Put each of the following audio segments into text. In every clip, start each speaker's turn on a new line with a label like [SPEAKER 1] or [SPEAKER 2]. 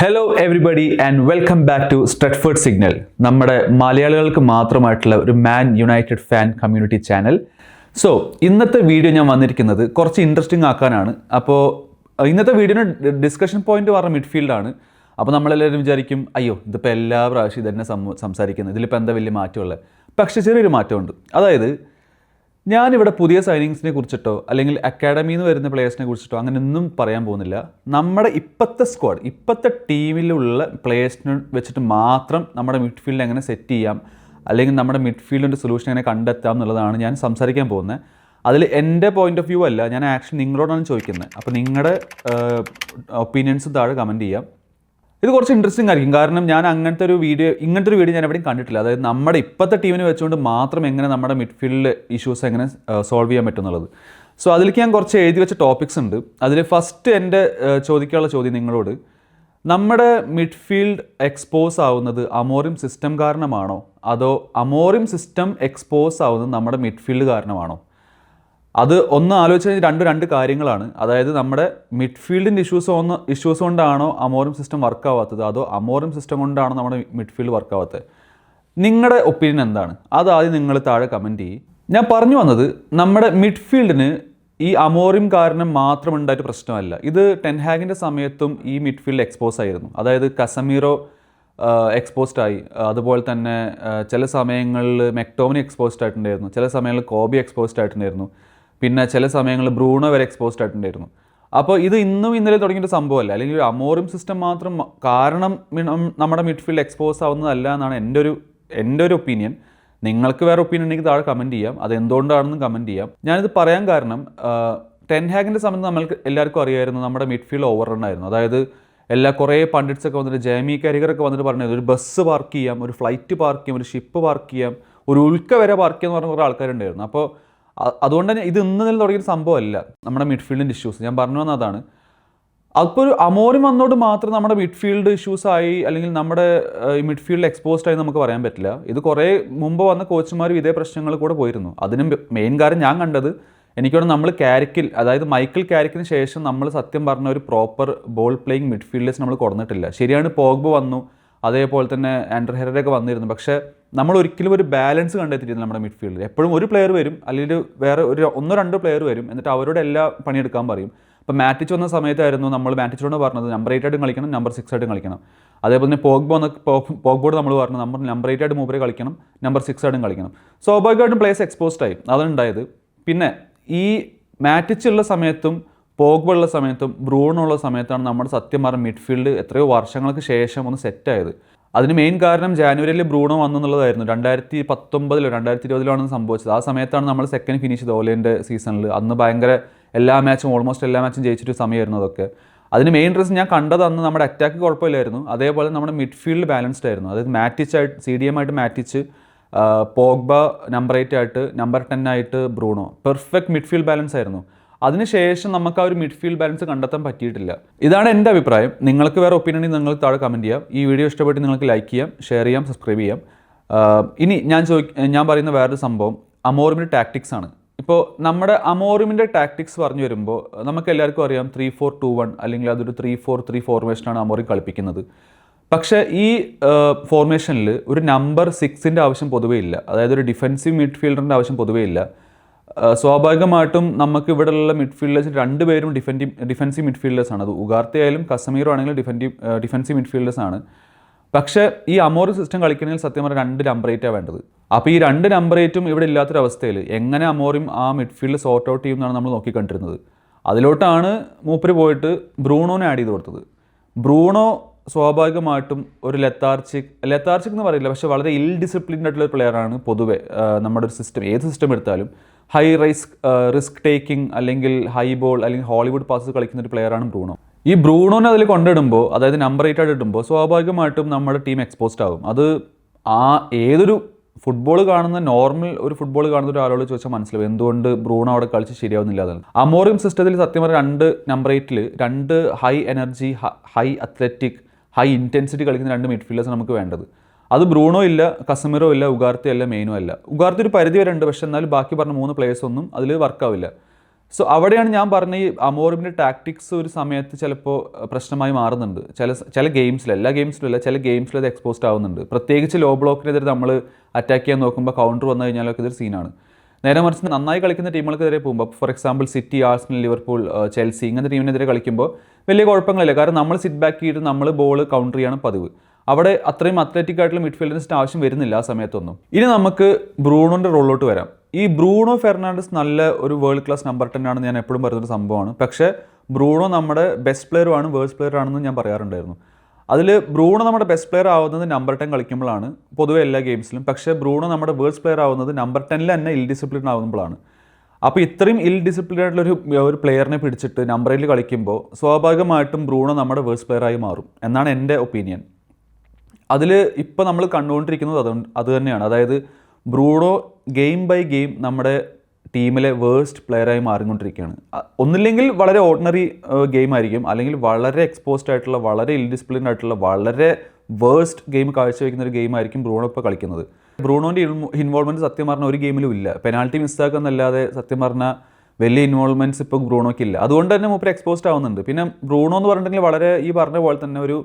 [SPEAKER 1] Hello everybody and welcome back to Stretford signal നമ്മുടെ മലയാളികൾക്ക് മാത്രമായിട്ടുള്ള ഒരു Man United fan community channel so ഇന്നത്തെ വീഡിയോ ഞാൻ വന്നിരിക്കുന്നത് കുറച്ച് ഇൻട്രസ്റ്റിംഗ് ആക്കാനാണ്. അപ്പോൾ ഇന്നത്തെ വീഡിയോയുടെ ഡിസ്കഷൻ പോയിന്റ് പറഞ്ഞ മിഡ്ഫീൽഡാണ് അപ്പോൾ നമ്മളെല്ലാവരും വിചാരിക്കും അയ്യോ ഇതിപ്പോൾ എല്ലാ പ്രാവശ്യം ഇതന്നെ സംസാരിക്കുന്നത്. ഇതിലിപ്പോൾ എന്താ വലിയ മാറ്റമുള്ളത് പക്ഷേ ചെറിയൊരു മാറ്റമുണ്ട്. അതായത് ഞാനിവിടെ പുതിയ സൈനിങ്സിനെ കുറിച്ചിട്ടോ അല്ലെങ്കിൽ അക്കാഡമിയിൽ വരുന്ന പ്ലേയേഴ്സിനെ കുറിച്ചിട്ടോ അങ്ങനെ ഒന്നും പറയാൻ പോകുന്നില്ല. നമ്മുടെ ഇപ്പോഴത്തെ സ്ക്വാഡ് ഇപ്പോഴത്തെ ടീമിലുള്ള പ്ലേയേഴ്സിനെ വെച്ചിട്ട് മാത്രം നമ്മുടെ മിഡ്ഫീൽഡ് എങ്ങനെ സെറ്റ് ചെയ്യാം അല്ലെങ്കിൽ നമ്മുടെ മിഡ്ഫീൽഡിന്റെ സൊല്യൂഷൻ എങ്ങനെ കണ്ടെത്താം എന്നുള്ളതാണ് ഞാൻ സംസാരിക്കാൻ പോകുന്നത്. അതിൽ എന്റെ പോയിന്റ് ഓഫ് വ്യൂ അല്ല ഞാൻ ആക്ച്വലി നിങ്ങളോടാണ് ചോദിക്കുന്നത്. അപ്പോൾ നിങ്ങളുടെ ഒപ്പീനിയൻസ് താഴെ കമന്റ് ചെയ്യാം. ഇത് കുറച്ച് ഇൻട്രസ്റ്റിംഗ് ആയിരിക്കും. കാരണം ഞാൻ അങ്ങനത്തെ ഒരു വീഡിയോ ഇങ്ങനത്തെ ഒരു വീഡിയോ ഞാൻ എവിടെയും കണ്ടിട്ടില്ല. അതായത് നമ്മുടെ ഇപ്പോഴത്തെ ടീമിനെ വെച്ചുകൊണ്ട് മാത്രം എങ്ങനെ നമ്മുടെ മിഡ്ഫീൽഡ് ഇഷ്യൂസ് എങ്ങനെ സോൾവ് ചെയ്യാൻ പറ്റും എന്നുള്ളത്. സോ അതിലേക്ക് ഞാൻ കുറച്ച് എഴുതി വെച്ച ടോപ്പിക്സ് ഉണ്ട്. അതിൽ ഫസ്റ്റ് എന്റെ ചോദിക്കാനുള്ള ചോദ്യം നിങ്ങളോട്. നമ്മുടെ മിഡ്ഫീൽഡ് എക്സ്പോസ് ആവുന്നത് അമോറിയം സിസ്റ്റം കാരണമാണോ? അതോ അമോറിയം സിസ്റ്റം എക്സ്പോസ് ആവുന്നത് നമ്മുടെ മിഡ്ഫീൽഡ് കാരണമാണോ? അത് ഒന്ന് ആലോചിച്ച് കഴിഞ്ഞാൽ രണ്ട് രണ്ട് കാര്യങ്ങളാണ്. അതായത് നമ്മുടെ മിഡ്ഫീൽഡിന്റെ ഇഷ്യൂസ് ഒന്ന് ഇഷ്യൂസ് കൊണ്ടാണോ അമോറിയം സിസ്റ്റം വർക്ക് ആവാത്തത്? അതോ അമോറും സിസ്റ്റം കൊണ്ടാണോ നമ്മുടെ മിഡ്ഫീൽഡ് വർക്ക് ആവാത്തത്? നിങ്ങളുടെ ഒപ്പീനിയൻ എന്താണ്? അത് ആദ്യം നിങ്ങൾ താഴെ കമന്റ് ചെയ്യും. ഞാൻ പറഞ്ഞു വന്നത് നമ്മുടെ മിഡ്ഫീൽഡിന് ഈ അമോറിം കാരണം മാത്രം ഉണ്ടായിട്ട് പ്രശ്നമല്ല. ഇത് ടെൻഹാഗിന്റെ സമയത്തും ഈ മിഡ്ഫീൽഡ് എക്സ്പോസ് ആയിരുന്നു. അതായത് കസമീറോ എക്സ്പോസ്ഡ് ആയി. അതുപോലെ തന്നെ ചില സമയങ്ങളിൽ മെക്ടോമിനി എക്സ്പോസ്ഡ് ആയിട്ടുണ്ടായിരുന്നു. ചില സമയങ്ങളിൽ കോബി എക്സ്പോസ്ഡ് ആയിട്ടുണ്ടായിരുന്നു. പിന്നെ ചില സമയങ്ങളിൽ ബ്രൂണോ വരെ എക്സ്പോസ്ഡ് ആയിട്ടുണ്ടായിരുന്നു. അപ്പോൾ ഇത് ഇന്നും ഇന്നലെ തുടങ്ങിയൊരു സംഭവമല്ല. അല്ലെങ്കിൽ ഒരു അമോറിയം സിസ്റ്റം മാത്രം കാരണം നമ്മുടെ മിഡ്ഫീൽഡ് എക്സ്പോസ് ആവുന്നതല്ല എന്നാണ് എന്റെ ഒരു എന്റെ ഒരു ഒപ്പീനിയൻ നിങ്ങൾക്ക് വേറെ ഒപ്പീനിയൻ ഉണ്ടെങ്കിൽ താഴെ കമന്റ് ചെയ്യാം. അത് എന്തുകൊണ്ടാണെന്ന് കമന്റ് ചെയ്യാം. ഞാനിത് പറയാൻ കാരണം ടെൻഹാഗിന്റെ സമയത്ത് നമ്മൾക്ക് എല്ലാവർക്കും അറിയായിരുന്നു. നമ്മുടെ മിഡ്ഫീൽഡ് ഓവർ ആയിരുന്നു. അതായത് എല്ലാ കുറേ പണ്ഡിറ്റ്സ് ഒക്കെ വന്നിട്ട് ജയമി കരികറൊക്കെ വന്നിട്ട് പറഞ്ഞത് ഒരു ബസ് പാർക്ക് ചെയ്യാം ഒരു ഫ്ലൈറ്റ് പാർക്ക് ചെയ്യാം ഒരു ഷിപ്പ് പാർക്ക് ചെയ്യാം ഒരു ഉൽക്ക വരെ പാർക്ക് ചെയ്യാന്ന് പറഞ്ഞ കുറേ ആൾക്കാരുണ്ടായിരുന്നു. അപ്പോൾ അതുകൊണ്ട് തന്നെ ഇത് ഇന്ന് നില തുടങ്ങിയൊരു സംഭവമല്ല. നമ്മുടെ മിഡ്ഫീൽഡിന്റെ ഇഷ്യൂസ് ഞാൻ പറഞ്ഞു വന്നതാണ് അപ്പോൾ ഒരു അമോറിം വന്നോട് മാത്രം നമ്മുടെ മിഡ്ഫീൽഡ് ഇഷ്യൂസ് ആയി അല്ലെങ്കിൽ നമ്മുടെ മിഡ്ഫീൽഡ് എക്സ്പോസ്ഡ് ആയി നമുക്ക് പറയാൻ പറ്റില്ല. ഇത് കുറേ മുമ്പ് വന്ന കോച്ചുമാരും ഇതേ പ്രശ്നങ്ങൾ കൂടെ പോയിരുന്നു. അതിനും മെയിൻ കാര്യം ഞാൻ കണ്ടത് എനിക്കോട് നമ്മൾ കാരിക്കിൽ അതായത് മൈക്കിൾ കാരിക്കിന് ശേഷം നമ്മൾ സത്യം പറഞ്ഞ ഒരു പ്രോപ്പർ ബോൾ പ്ലേയിങ് മിഡ്ഫീൽഡേഴ്സ് നമ്മൾ കൊടുന്നിട്ടില്ല. ശരിയാണ് പോഗ്ബ വന്നു അതേപോലെ തന്നെ ആൻഡർ ഹെറയൊക്കെ വന്നിരുന്നു. പക്ഷേ നമ്മൾ ഒരിക്കലും ഒരു ബാലൻസ് കണ്ടെത്തിയിട്ടില്ല നമ്മുടെ മിഡ്ഫീൽഡിൽ എപ്പോഴും ഒരു പ്ലെയർ വരും അല്ലെങ്കിൽ വേറെ ഒരു ഒന്നോ രണ്ടോ പ്ലെയർ വരും എന്നിട്ട് അവരോട് എല്ലാ പണിയെടുക്കാൻ പറയും. അപ്പോൾ മാറ്റിച്ച് വന്ന സമയത്തായിരുന്നു നമ്മൾ മാറ്റിച്ചോട് പറഞ്ഞത് നമ്പർ എയ്റ്റ് ആയിട്ടും കളിക്കണം നമ്പർ സിക്സ് ആയിട്ടും കളിക്കണം. അതേപോലെ തന്നെ പോഗ്ബോ വന്ന പോഗ്ബോട് നമ്മൾ പറഞ്ഞു നമ്മൾ നമ്പർ എയ്റ്റ് ആയിട്ട് മൂപ്പരെ കളിക്കണം നമ്പർ സിക്സ് ആയിട്ടും കളിക്കണം. സ്വാഭാവികമായിട്ടും പ്ലേസ് എക്സ്പോസ്ഡ് ആയി അതാണ് ഉണ്ടായത്. പിന്നെ ഈ മാറ്റിച്ചുള്ള സമയത്തും പോഗ്ബ ഉള്ള സമയത്തും ബ്രൂണുള്ള സമയത്താണ് നമ്മുടെ സത്യം പറഞ്ഞ മിഡ്ഫീൽഡ് എത്രയോ വർഷങ്ങൾക്ക് ശേഷം ഒന്ന് സെറ്റായത് അതിന് മെയിൻ കാരണം ജാനുവരിയിൽ ബ്രൂണോ വന്നു എന്നുള്ളതായിരുന്നു രണ്ടായിരത്തി പത്തൊമ്പതിലോ രണ്ടായിരത്തി ഇരുപതിലാണ് സംഭവിച്ചത്. ആ സമയത്താണ് നമ്മൾ സെക്കൻഡ് ഫിനിഷ് ചെയ്തത് ഓലേന്റെ സീസണിൽ അന്ന് ഭയങ്കര എല്ലാ മാച്ചും ഓൾമോസ്റ്റ് എല്ലാ മാച്ചും ജയിച്ചിട്ട് സമയമായിരുന്നു അതൊക്കെ. അതിന് മെയിൻ റീസൺ ഞാൻ കണ്ടത് അന്ന് നമ്മുടെ അറ്റാക്ക് കുഴപ്പമില്ലായിരുന്നു. അതേപോലെ നമ്മുടെ മിഡ്ഫീൽഡ് ബാലൻസ്ഡ് ആയിരുന്നു. അതായത് മാറ്റിച്ച് ആയിട്ട് സി ഡി എം ആയിട്ട് മാറ്റിച്ച് പോഗ്ബ നമ്പർ എയ്റ്റ് ആയിട്ട് നമ്പർ ടെൻ ആയിട്ട് ബ്രൂണോ. പെർഫെക്റ്റ് മിഡ്ഫീൽഡ് ബാലൻസ് ആയിരുന്നു. അതിനുശേഷം നമുക്ക് ആ ഒരു മിഡ്ഫീൽഡ് ബാലൻസ് കണ്ടെത്താൻ പറ്റിയിട്ടില്ല. ഇതാണ് എന്റെ അഭിപ്രായം. നിങ്ങൾക്ക് വേറെ ഒപ്പീനിയൻ നിങ്ങൾ താഴെ കമന്റ് ചെയ്യാം. ഈ വീഡിയോ ഇഷ്ടപ്പെട്ട് നിങ്ങൾക്ക് ലൈക്ക് ചെയ്യാം ഷെയർ ചെയ്യാം സബ്സ്ക്രൈബ് ചെയ്യാം. ഇനി ഞാൻ ചോദി ഞാൻ പറയുന്ന വേറൊരു സംഭവം അമോറിമിന്റെ ടാക്ടിക്സ് ആണ്. ഇപ്പോൾ നമ്മുടെ അമോറിമിന്റെ ടാക്ടിക്സ് പറഞ്ഞു വരുമ്പോൾ നമുക്ക് എല്ലാവർക്കും അറിയാം ത്രീ ഫോർ ടു വൺ അല്ലെങ്കിൽ അതൊരു ത്രീ ഫോർ ത്രീ ഫോർമേഷനാണ് അമോറി കളിപ്പിക്കുന്നത്. പക്ഷേ ഈ ഫോർമേഷനിൽ ഒരു നമ്പർ സിക്സിന്റെ ആവശ്യം പൊതുവേ ഇല്ല. അതായത് ഒരു ഡിഫെൻസീവ് മിഡ്ഫീൽഡറിന്റെ ആവശ്യം പൊതുവേ ഇല്ല. സ്വാഭാവികമായിട്ടും നമുക്ക് ഇവിടെയുള്ള മിഡ്ഫീൽഡേഴ്സ് രണ്ടുപേരും ഡിഫൻഡി ഡിഫൻസീവ് മിഡ്ഫീൽഡേഴ്സ് ആണ്. അത് ഉഗാർത്തി ആയാലും കസമീറോ ആണെങ്കിലും ഡിഫെൻഡീവ് ഡിഫൻസീവ് മിഡ്ഫീൽഡേഴ്സ് ആണ്. പക്ഷേ ഈ അമോറി സിസ്റ്റം കളിക്കണമെങ്കിൽ സത്യം പറഞ്ഞാൽ രണ്ട് നമ്പർ എയ്റ്റാണ് വേണ്ടത്. അപ്പോൾ ഈ രണ്ട് നമ്പർ എയ്റ്റും ഇവിടെ ഇല്ലാത്തൊരവസ്ഥയിൽ എങ്ങനെ അമോറിയും ആ മിഡ്ഫീൽഡ് സോർട്ട് ഔട്ട് ചെയ്യും എന്നാണ് നമ്മൾ നോക്കിക്കണ്ടിരുന്നത്. അതിലോട്ടാണ് മൂപ്പര് പോയിട്ട് ബ്രൂണോനെ ആഡ് ചെയ്ത് കൊടുത്തത്. ബ്രൂണോ സ്വാഭാവികമായിട്ടും ഒരു ലെത്താർച്ചിക് ലെത്താർച്ചിക് എന്ന് പറയില്ല പക്ഷേ വളരെ ഇൽ ഡിസിപ്ലിൻഡ് ആയിട്ടുള്ള പ്ലെയറാണ് പൊതുവെ നമ്മുടെ ഒരു സിസ്റ്റം ഏത് സിസ്റ്റം എടുത്താലും ഹൈ റിസ്ക് റിസ്ക് ടേക്കിംഗ് അല്ലെങ്കിൽ ഹൈ ബോൾ അല്ലെങ്കിൽ ഹോളിവുഡ് പാസ് കളിക്കുന്ന ഒരു പ്ലെയറാണ് ബ്രൂണോ. ഈ ബ്രൂണോനെ അതിൽ കൊണ്ടിടുമ്പോൾ അതായത് നമ്പർ എയ്റ്റ് ആയിട്ട് ഇടുമ്പോൾ സ്വാഭാവികമായിട്ടും നമ്മുടെ ടീം എക്സ്പോസ്ഡ് ആകും. അത് ആ ഏതൊരു ഫുട്ബോൾ കാണുന്ന നോർമൽ ഒരു ഫുട്ബോൾ കാണുന്ന ഒരാളോട് ചോദിച്ചാൽ മനസ്സിലാവും എന്തുകൊണ്ട് ബ്രൂണോ അവിടെ കളിച്ച് ശരിയാവുന്നില്ല എന്നാണ് അമോറിയം സിസ്റ്റത്തിൽ സത്യം പറഞ്ഞാൽ രണ്ട് നമ്പർ എയ്റ്റിൽ രണ്ട് high energy high athletic high intensity കളിക്കുന്ന രണ്ട് മിഡ്ഫീൽഡേഴ്സ് നമുക്ക് വേണ്ടത്. അത് ബ്രൂണോ ഇല്ല കസമിറോ ഇല്ല ഉഗാർത്തി അല്ല മെയിനോ അല്ല. ഉഗാർത്തി ഒരു പരിധി വരെ ഉണ്ട് പക്ഷേ എന്നാലും ബാക്കി പറഞ്ഞ മൂന്ന് പ്ലേയേഴ്സ് ഒന്നും അതിൽ വർക്കാവില്ല സോ അവിടെയാണ് ഞാൻ പറഞ്ഞ ഈ അമോറിമിന്റെ ടാക്ടിക്സ് ഒരു സമയത്ത് ചിലപ്പോൾ പ്രശ്നമായി മാറുന്നുണ്ട്. ചില ചില ഗെയിംസിൽ എല്ലാ ഗെയിംസിലും അല്ല ചില ഗെയിംസിൽ അത് എക്സ്പോസ്ഡ് ആവുന്നുണ്ട്. പ്രത്യേകിച്ച് ലോ ബ്ലോക്കിനെതിരെ നമ്മൾ അറ്റാക്ക് ചെയ്യാൻ നോക്കുമ്പോൾ കൗണ്ടർ വന്നു കഴിഞ്ഞാലൊക്കെ ഇതൊരു സീനാണ് നേരെ മറിച്ച് നന്നായി കളിക്കുന്ന ടീമുകൾക്കെതിരെ പോകുമ്പോൾ for example City Arsenal Liverpool Chelsea ഇങ്ങനത്തെ ടീമിനെതിരെ കളിക്കുമ്പോൾ വലിയ കുഴപ്പങ്ങളില്ല. കാരണം നമ്മൾ സിറ്റ് ബാക്ക് ചെയ്തിട്ട് നമ്മൾ ബോൾ കൗണ്ടർ ചെയ്യാണ് പതിവ്. അവിടെ അത്രയും അത്ലറ്റിക് ആയിട്ടുള്ള മിഡ്ഫീൽഡേഴ്സിന്റെ ആവശ്യം വരുന്നില്ല ആ സമയത്തൊന്നും. ഇനി നമുക്ക് ബ്രൂണോന്റെ റോളിലോട്ട് വരാം. ഈ ബ്രൂണോ ഫെർണാണ്ടസ് നല്ല ഒരു വേൾഡ് ക്ലാസ് നമ്പർ ടെൻ ആണെന്ന് ഞാൻ എപ്പോഴും പറയുന്നൊരു സംഭവമാണ്. പക്ഷേ ബ്രൂണോ നമ്മുടെ ബെസ്റ്റ് പ്ലെയറുമാണ് വേൾഡ് പ്ലെയർ ആണെന്ന് ഞാൻ പറയാറുണ്ടായിരുന്നു. അതിൽ ബ്രൂണോ നമ്മുടെ ബെസ്റ്റ് പ്ലെയർ ആവുന്നത് നമ്പർ ടെൻ കളിക്കുമ്പോഴാണ് പൊതുവെ എല്ലാ ഗെയിംസിലും പക്ഷേ ബ്രൂണോ നമ്മുടെ വേഴ്സ് പ്ലെയർ ആവുന്നത് നമ്പർ ടെന്നിൽ തന്നെ ഇൽ ഡിസിപ്ലിൻ ആവുമ്പോഴാണ്. അപ്പോൾ ഇത്രയും ഇൽ ഡിസിപ്ലിൻ ആയിട്ടുള്ള ഒരു പ്ലെയറിനെ പിടിച്ചിട്ട് നമ്പർ എയിൽ കളിക്കുമ്പോൾ സ്വാഭാവികമായിട്ടും ബ്രൂണോ നമ്മുടെ വേഴ്സ് പ്ലെയറായി മാറും എന്നാണ് എന്റെ ഒപ്പീനിയൻ അതിൽ ഇപ്പോൾ നമ്മൾ കണ്ടുകൊണ്ടിരിക്കുന്നത് അതുകൊണ്ട് അതുതന്നെയാണ് അതായത് ബ്രൂണോ ഗെയിം ബൈ ഗെയിം നമ്മുടെ ടീമിലെ വേഴ്സ്റ്റ് പ്ലെയറായി മാറിക്കൊണ്ടിരിക്കുകയാണ്. ഒന്നില്ലെങ്കിൽ വളരെ ഓർഡിനറി ഗെയിം ആയിരിക്കും. അല്ലെങ്കിൽ വളരെ എക്സ്പോസ്ഡ് ആയിട്ടുള്ള വളരെ ഇൽ ഡിസിപ്ലിൻഡ് ആയിട്ടുള്ള വളരെ വേഴ്സ്റ്റ് ഗെയിം കാഴ്ചവെക്കുന്ന ഒരു ഗെയിം ആയിരിക്കും ബ്രൂണോ ഇപ്പോൾ കളിക്കുന്നത്. ബ്രൂണോന്റെ ഇൻവോൾവ്മെന്റ് സത്യം പറഞ്ഞാൽ ഒരു ഗെയിമിലും ഇല്ല. പെനാൽറ്റി മിസ്സാക്കുന്നല്ലാതെ സത്യം പറഞ്ഞാൽ വലിയ ഇൻവോൾവ്മെന്റ്സ് ഇപ്പോൾ ബ്രൂണോയ്ക്ക് ഇല്ല അതുകൊണ്ട് തന്നെ മൂപ്പർ എക്സ്പോസ്ഡ് ആവുന്നുണ്ട്. പിന്നെ ബ്രൂണോ എന്ന് പറഞ്ഞിട്ടുണ്ടെങ്കിൽ വളരെ ഈ പറഞ്ഞ പോലെ തന്നെ ഒരു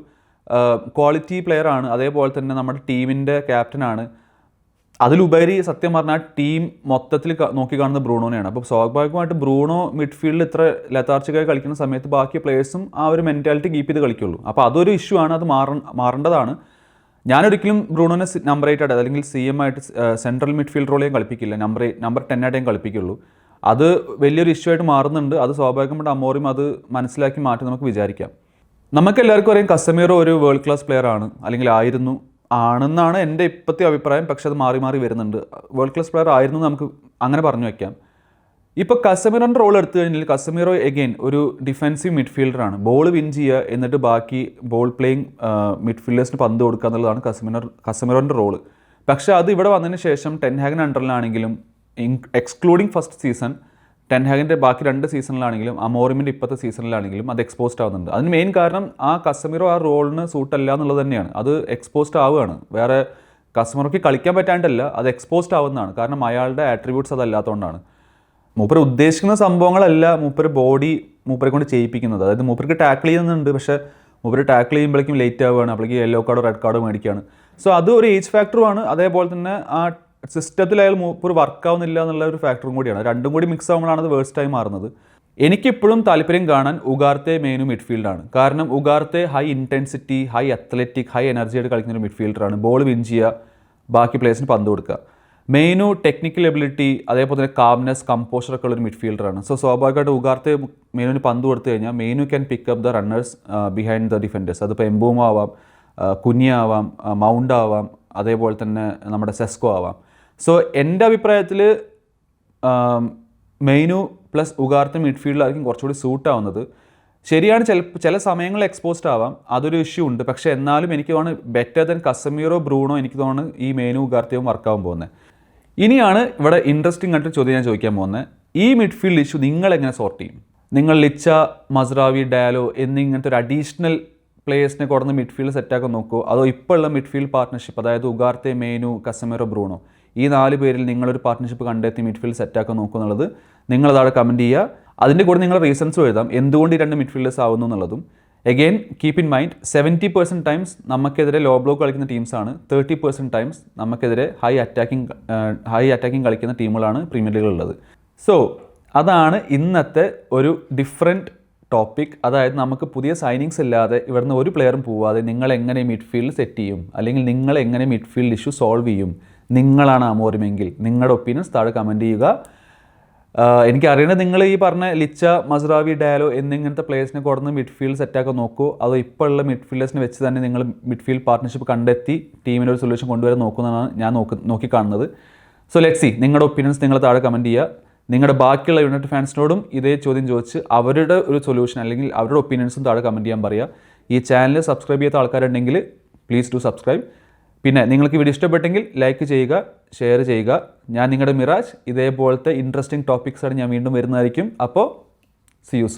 [SPEAKER 1] ക്വാളിറ്റി പ്ലെയർ ആണ് അതേപോലെ തന്നെ നമ്മുടെ ടീമിന്റെ ക്യാപ്റ്റനാണ്. അതിലുപരി സത്യം പറഞ്ഞാൽ ടീം മൊത്തത്തിൽ നോക്കി നോക്കിക്കാണുന്നത് ബ്രൂണോനെയാണ്. അപ്പോൾ സ്വാഭാവികമായിട്ട് ബ്രൂണോ മിഡ്ഫീൽഡിൽ ഇത്ര ലതാർച്ചയായി കളിക്കുന്ന സമയത്ത് ബാക്കി പ്ലേയേഴ്സും ആ ഒരു മെന്റാലിറ്റി കീപ്പ് ചെയ്ത് കളിക്കുള്ളൂ. അപ്പോൾ അതൊരു ഇഷ്യൂ ആണ് അത് മാറ മാറേണ്ടതാണ്. ഞാനൊരിക്കലും ബ്രൂണോനെ നമ്പർ എയ്റ്റ് ആയിട്ട് അല്ലെങ്കിൽ സി എം ആയിട്ട് സെൻട്രൽ മിഡ്ഫീൽഡ് റോളെയും കളിപ്പിക്കില്ല. നമ്പർ നമ്പർ ടെൻ ആയിട്ടേയും കളിപ്പിക്കുള്ളൂ. അത് വലിയൊരു ഇഷ്യൂ ആയിട്ട് മാറുന്നുണ്ട്. അത് സ്വാഭാവികമായിട്ട് അമോറിയും അത് മനസ്സിലാക്കി മാറ്റി നമുക്ക് വിചാരിക്കാം. നമുക്ക് എല്ലാവർക്കും അറിയാം കസമീറോ ഒരു വേൾഡ് ക്ലാസ് പ്ലെയർ ആണ്. അല്ലെങ്കിൽ ആയിരുന്നു. ആണെന്നാണ് എന്റെ ഇപ്പോഴത്തെ അഭിപ്രായം. പക്ഷെ അത് മാറി മാറി വരുന്നുണ്ട്. വേൾഡ് ക്ലാസ് പ്ലെയർ ആയിരുന്നു നമുക്ക് അങ്ങനെ പറഞ്ഞു വയ്ക്കാം. ഇപ്പോൾ കസമീറോന്റെ റോൾ എടുത്തു കഴിഞ്ഞാൽ കസമിറോ എഗെയിൻ ഒരു ഡിഫെൻസീവ് മിഡ്ഫീൽഡറാണ് ബോൾ വിൻ ചെയ്യുക എന്നിട്ട് ബാക്കി ബോൾ പ്ലേയിങ് മിഡ്ഫീൽഡേഴ്സിന് പന്ത് കൊടുക്കുക എന്നുള്ളതാണ് കസമീറോ കസമീറോന്റെ റോൾ പക്ഷേ അത് ഇവിടെ വന്നതിന് ശേഷം ടെൻ ടെൻഹാഗൻ അണ്ടറിലാണെങ്കിലും എക്സ്ക്ലൂഡിങ് ഫസ്റ്റ് സീസൺ ടെൻഹാഗിന്റെ ബാക്കി രണ്ട് സീസണിലാണെങ്കിലും അമോറിമിന്റെ ഇപ്പോഴത്തെ സീസണിലാണെങ്കിലും അത് എക്സ്പോസ്ഡ് ആവുന്നുണ്ട്. അതിന് മെയിൻ കാരണം ആ കസ്റ്റമറോ ആ റോളിന് സൂട്ടല്ല എന്നുള്ളത് തന്നെയാണ്. അത് എക്സ്പോസ്ഡ് ആവുകയാണ്. വേറെ കസ്റ്റമർക്ക് കളിക്കാൻ പറ്റാണ്ടല്ല അത് എക്സ്പോസ്ഡ് ആവുന്നതാണ്. കാരണം അയാളുടെ ആട്രിബ്യൂട്ട്സ് അതല്ലാത്തതുകൊണ്ടാണ് മൂപ്പർ ഉദ്ദേശിക്കുന്ന സംഭവങ്ങളല്ല മൂപ്പർ ബോഡി മൂപ്പരെ കൊണ്ട് ചെയ്യിപ്പിക്കുന്നത്. അതായത് മൂപ്പർക്ക് ടാക്കിൾ ചെയ്യുന്നുണ്ട് പക്ഷേ മൂപ്പർ ടാക്കിൾ ചെയ്യുമ്പോഴേക്കും ലേറ്റ് ആവുകയാണ്. അപ്പോഴേക്കും യെല്ലോ കാർഡോ റെഡ് കാർഡോ മേടിക്കുകയാണ്. സോ അത് ഒരു ഏജ് ഫാക്ടറുമാണ് അതേപോലെ തന്നെ ആ സിസ്റ്റത്തിൽ അയാൾ മൂപ്പർ വർക്ക് ആവുന്നില്ല എന്നുള്ള ഒരു ഫാക്ടറും കൂടിയാണ്. രണ്ടും കൂടി മിക്സ് ആകുമ്പോഴാണ് അത് വേഴ്സ്റ്റ് ആയി മാറുന്നത്. എനിക്കിപ്പോഴും താല്പര്യം കാണാൻ ഉഗാർത്തെ മെയിനും മിഡ്ഫീൽഡാണ് കാരണം Ugarte high intensity high athletic high energy ആയിട്ട് കളിക്കുന്ന ഒരു മിഡ്ഫീൽഡറാണ് ബോൾ വിൻ ചെയ്യുക ബാക്കി പ്ലേയേഴ്സിന് പന്ത് കൊടുക്കുക. മെയിനു ടെക്നിക്കൽ എബിലിറ്റി അതേപോലെ തന്നെ കാംനെസ് കമ്പോഷർ ഒക്കെ ഉള്ള ഒരു മിഡ്ഫീൽഡറാണ് സോ സ്വാഭാവികമായിട്ട് ഉഗാർത്തെ മെയിനുവിന് പന്ത് കൊടുത്തു കഴിഞ്ഞാൽ Mainoo can pick up the runners behind the defenders അതിപ്പോൾ എംബൂമോ ആവാം ആ, ആവാം മൗണ്ട് ആവാം അതേപോലെ തന്നെ നമ്മുടെ സെസ്കോ ആവാം. സോ എന്റെ അഭിപ്രായത്തിൽ മെയിനു പ്ലസ് ഉഗാർത്ത് മിഡ്ഫീൽഡിലായിരിക്കും കുറച്ചുകൂടി സൂട്ട് ആവുന്നത്. ശരിയാണ് ചില ചില സമയങ്ങളിൽ എക്സ്പോസ്ഡ് ആവാം. അതൊരു ഇഷ്യൂ ഉണ്ട്. പക്ഷേ എന്നാലും എനിക്ക് തോന്നുന്നത് ബെറ്റർ ദൻ കസമീറോ ബ്രൂണോ എനിക്ക് തോന്നുന്നു ഈ മെയിനു വർക്ക് വർക്കാവാൻ പോകുന്നത് ഇനിയാണ് ഇവിടെ ഇൻട്രസ്റ്റിംഗ് ആയിട്ട് ചോദ്യം ഞാൻ ചോദിക്കാൻ പോകുന്നത് ഈ മിഡ്ഫീൽഡ് ഇഷ്യൂ നിങ്ങൾ എങ്ങനെ സോർട്ട് ചെയ്യും? നിങ്ങൾ ലിച്ച മസ്രാവി ഡയാലോ എന്നിങ്ങനത്തെ ഒരു അഡീഷണൽ പ്ലേയേഴ്സിനെ കൊടുന്ന് മിഡ്ഫീൽഡ് സെറ്റാക്കാൻ നോക്കുമോ അതോ ഇപ്പോൾ ഉള്ള മിഡ്ഫീൽഡ് പാർട്ട്ണർഷിപ്പ് അതായത് ഉഗാർത്തെ മെയിനു കസമേറോ ബ്രൂണോ ഈ നാല് പേരിൽ നിങ്ങളൊരു പാർട്ട്ണർഷിപ്പ് കണ്ടെത്തി മിഡ്ഫീൽഡ് സെറ്റാക്കാൻ നോക്കുക എന്നുള്ളത് നിങ്ങളതവിടെ കമന്റ് ചെയ്യുക. അതിന്റെ കൂടെ നിങ്ങൾ റീസൺസ് എഴുതാം. എന്തുകൊണ്ട് ഈ രണ്ട് മിഡ്ഫീൽഡേഴ്സ് ആവുന്നു എന്നുള്ളതും. Again keep in mind seventy percent times നമുക്കെതിരെ ലോ ബ്ലോക്ക് കളിക്കുന്ന ടീംസാണ് തേർട്ടി പെർസെന്റ് ടൈംസ് നമുക്കെതിരെ ഹൈ അറ്റാക്കിംഗ് ഹൈ അറ്റാക്കിംഗ് കളിക്കുന്ന ടീമുകളാണ് പ്രീമിയർ ലീഗിലുള്ളത് സോ അതാണ് ഇന്നത്തെ ഒരു ഡിഫറെന്റ് ടോപ്പിക് അതായത് നമുക്ക് പുതിയ സൈനിങ്സ് ഇല്ലാതെ ഇവിടുന്ന് ഒരു പ്ലെയറും പോവാതെ നിങ്ങൾ എങ്ങനെ മിഡ്ഫീൽഡ് സെറ്റ് ചെയ്യും? അല്ലെങ്കിൽ നിങ്ങൾ എങ്ങനെ മിഡ്ഫീൽഡ് ഇഷ്യൂ സോൾവ് ചെയ്യും? നിങ്ങളാണ് അമോരുമെങ്കിൽ നിങ്ങളുടെ ഒപ്പീനിയൻസ് താഴെ കമന്റ് ചെയ്യുക. ആഹ് എനിക്കറിയണത് നിങ്ങൾ ഈ പറഞ്ഞ ലിച്ച മസ്രാവി ഡയലോ എന്നിങ്ങനത്തെ പ്ലേയേഴ്സിനെ കൊടുന്ന് മിഡ്ഫീൽഡ് സെറ്റാക്കാൻ നോക്കൂ. അതോ ഇപ്പോൾ ഉള്ള മിഡ്ഫീൽഡേഴ്സിനെ വെച്ച് തന്നെ നിങ്ങൾ മിഡ്ഫീൽഡ് പാർട്ട്ണർഷിപ്പ് കണ്ടെത്തി ടീമിന് ഒരു സൊല്യൂഷൻ കൊണ്ടുവരാൻ നോക്കുന്നതാണ് ഞാൻ നോക്കി നോക്കിക്കാണുന്നത്. സോ ലെറ്റ് സി നിങ്ങളുടെ ഒപ്പീനിയൻസ് നിങ്ങൾ താഴെ കമന്റ് ചെയ്യുക. നിങ്ങളുടെ ബാക്കിയുള്ള യുണൈറ്റഡ് ഫാൻസിനോടും ഇതേ ചോദ്യം ചോദിച്ച് അവരുടെ ഒരു സൊല്യൂഷൻ അല്ലെങ്കിൽ അവരുടെ ഒപ്പീനിയൻസും താഴെ കമന്റ് ചെയ്യാൻ പറയുക. ഈ ചാനൽ സബ്സ്ക്രൈബ് ചെയ്യാത്ത ആൾക്കാരുണ്ടെങ്കിൽ പ്ലീസ് ഡു സബ്സ്ക്രൈബ് പിന്നെ നിങ്ങൾക്ക് വീഡിയോ ഇഷ്ടപ്പെട്ടെങ്കിൽ ലൈക്ക് ചെയ്യുക ഷെയർ ചെയ്യുക. ഞാൻ നിങ്ങളുടെ മിറാജ്. ഇതേപോലത്തെ ഇൻട്രസ്റ്റിംഗ് ടോപ്പിക്സാണ് ഞാൻ വീണ്ടും വരുന്നതായിരിക്കും. അപ്പോൾ സി യു